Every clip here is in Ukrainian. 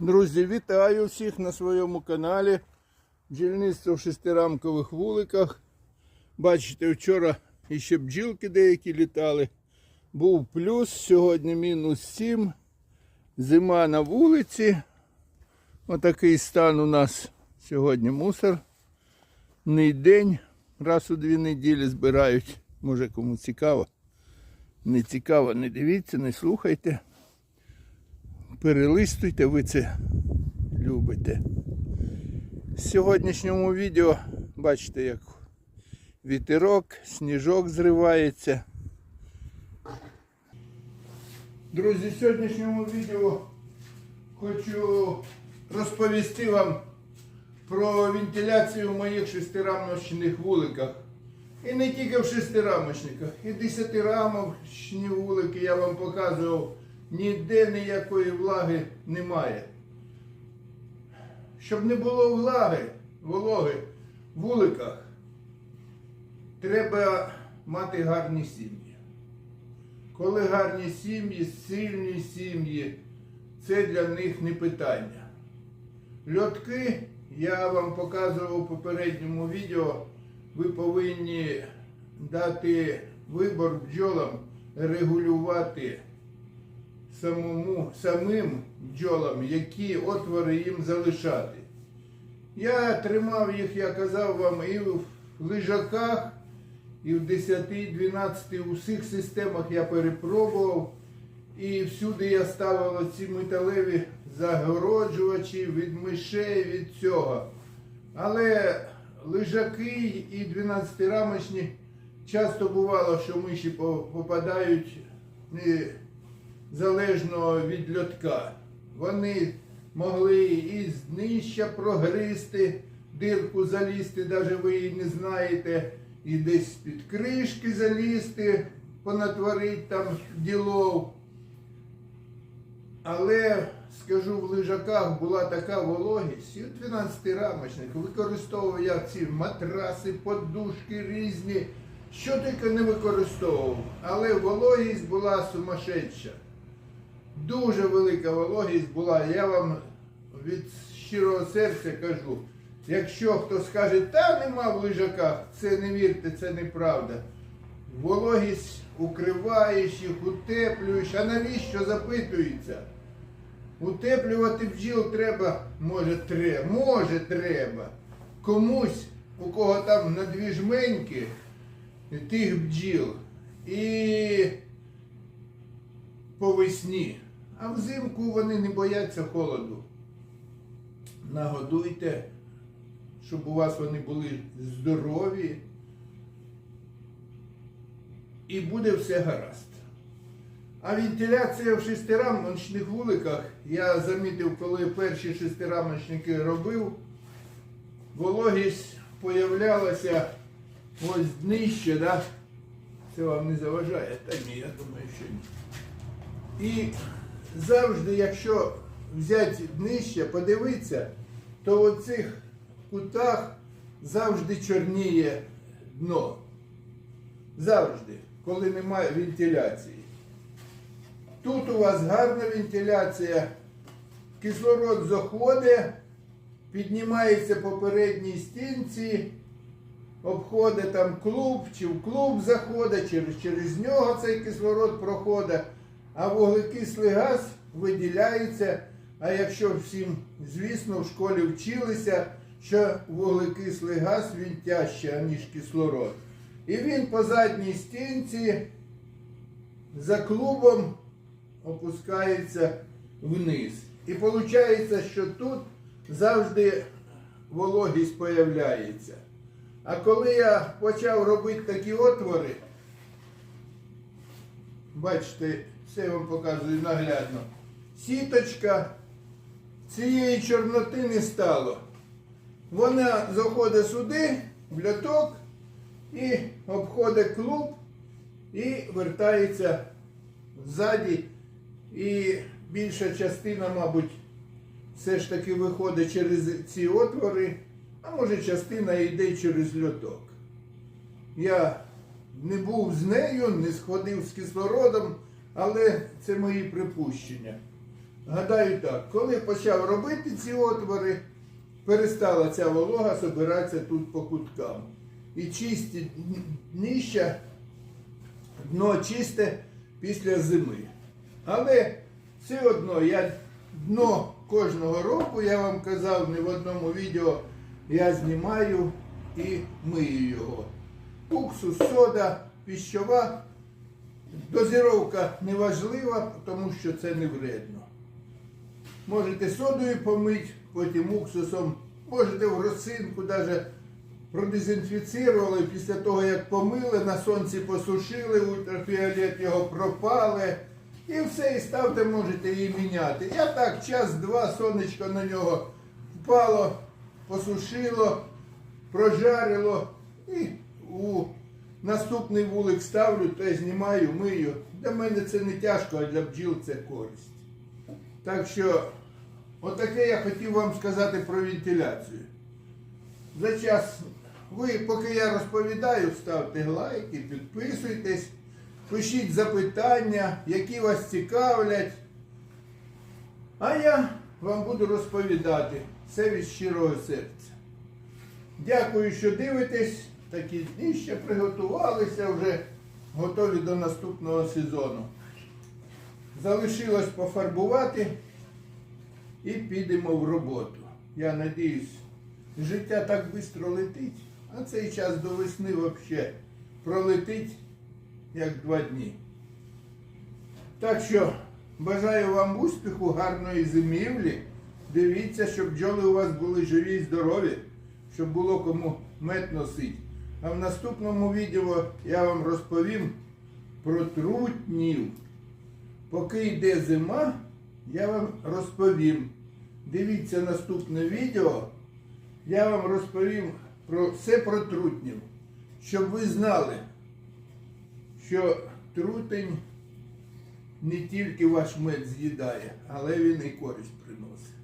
Друзі, вітаю всіх на своєму каналі. Бджільництво в шестирамкових вуликах. Бачите, вчора іще бджілки деякі літали. Був плюс, сьогодні мінус 7. Зима на вулиці. Отакий стан у нас сьогодні мусор. Ний день. Раз у дві неділі збирають. Може кому цікаво. Не цікаво, не дивіться, не слухайте перелистуйте, ви це любите. В сьогоднішньому відео бачите, як вітерок, сніжок зривається. Друзі, в сьогоднішньому відео хочу розповісти вам про вентиляцію в моїх шестирамочних вуликах. І не тільки в шестирамочниках, і десятирамочні вулики я вам показував. Ніде ніякої влаги немає. Щоб не було влаги, вологи в вуликах, треба мати гарні сім'ї. Коли гарні сім'ї, сильні сім'ї, це для них не питання. Льотки, я вам показував у попередньому відео, ви повинні дати вибор бджолам регулювати самому, самим бджолам, які отвори їм залишати. Я тримав їх, я казав вам, і в лежаках, і в 10-12 усіх системах я перепробував. І всюди я ставив ці металеві загороджувачі від мишей, від цього. Але лежаки і 12-рамочні часто бувало, що миші попадають залежно від льотка. Вони могли і з днища прогризти, дирку залізти, навіть ви її не знаєте, і десь під кришки залізти, понатворить там ділов. Але, скажу, в лежаках була така вологість, і у 12 рамочник використовував я ці матраси, подушки різні, що тільки не використовував. Але вологість була сумасшедша. Дуже велика вологість була. Я вам від щирого серця кажу. Якщо хто скаже, та нема в лежаках, це не вірте, це неправда. Вологість укриваєш їх, утеплюєш, а навіщо запитується? Утеплювати бджіл треба, може треба, може треба. Комусь, у кого там на дві жменьки тих бджіл. І по весні. А взимку вони не бояться холоду. Нагодуйте, щоб у вас вони були здорові. І буде все гаразд. А вентиляція в шестирамочних вуликах, я замітив, коли перші шестирамочники робив, вологість появлялася ось днище, да? Це вам не заважає? Та ні, я думаю, що ні. І завжди, якщо взяти днище, подивитися, то в цих кутах завжди чорніє дно. Завжди, коли немає вентиляції. Тут у вас гарна вентиляція, кислород заходить, піднімається по передній стінці, обходить там клуб, чи в клуб заходить, через, через нього цей кислород проходить, а вуглекислий газ виділяється. А якщо всім, звісно, в школі вчилися, що вуглекислий газ він тяжче, ніж кислород. І він по задній стінці за клубом опускається вниз. І виходить, що тут завжди вологість появляється. А коли я почав робити такі отвори, бачите, все вам показую наглядно. Сіточка цієї чорноти не стало. Вона заходить сюди, в льоток, і обходить клуб і вертається ззаді. І більша частина, мабуть, все ж таки виходить через ці отвори, а може частина йде через льоток. Я не був з нею, не сходив з кислородом, але це мої припущення. Гадаю так, коли почав робити ці отвори, перестала ця волога збиратися тут по куткам. І чисті днища, дно чисте після зими. Але все одно я дно кожного року, я вам казав не в одному відео, я знімаю і мию його. Уксус, сода, піщова. Дозіровка не важлива, тому що це не вредно. Можете содою помити, потім уксусом, можете в росинку навіть продезінфіцірували після того, як помили, на сонці посушили, ультрафіолет його пропали. І все, і ставте, можете її міняти. Я так час-два сонечко на нього впало, посушило, прожарило і у наступний вулик ставлю, то я знімаю, мию. Для мене це не тяжко, а для бджіл це користь. Так що, отаке я хотів вам сказати про вентиляцію. За час, ви, поки я розповідаю, ставте лайки, підписуйтесь, пишіть запитання, які вас цікавлять. А я вам буду розповідати все від щирого серця. Дякую, що дивитесь. Такі дні ще приготувалися вже, готові до наступного сезону. Залишилось пофарбувати і підемо в роботу. Я надіюсь, життя так швидко летить, а цей час до весни взагалі пролетить як два дні. Так що бажаю вам успіху, гарної зимівлі. Дивіться, щоб бджоли у вас були живі і здорові, щоб було кому мед носити. А в наступному відео я вам розповім про трутнів. Поки йде зима, я вам розповім. Дивіться наступне відео. Я вам розповім про все про трутнів, щоб ви знали, що трутень не тільки ваш мед з'їдає, але він і користь приносить.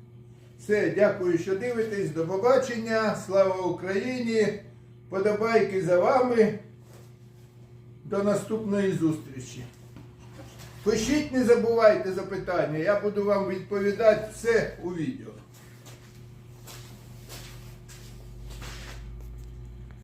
Все, дякую, що дивитесь. До побачення. Слава Україні! Подобайки за вами. До наступної зустрічі. Пишіть, не забувайте запитання, я буду вам відповідати все у відео.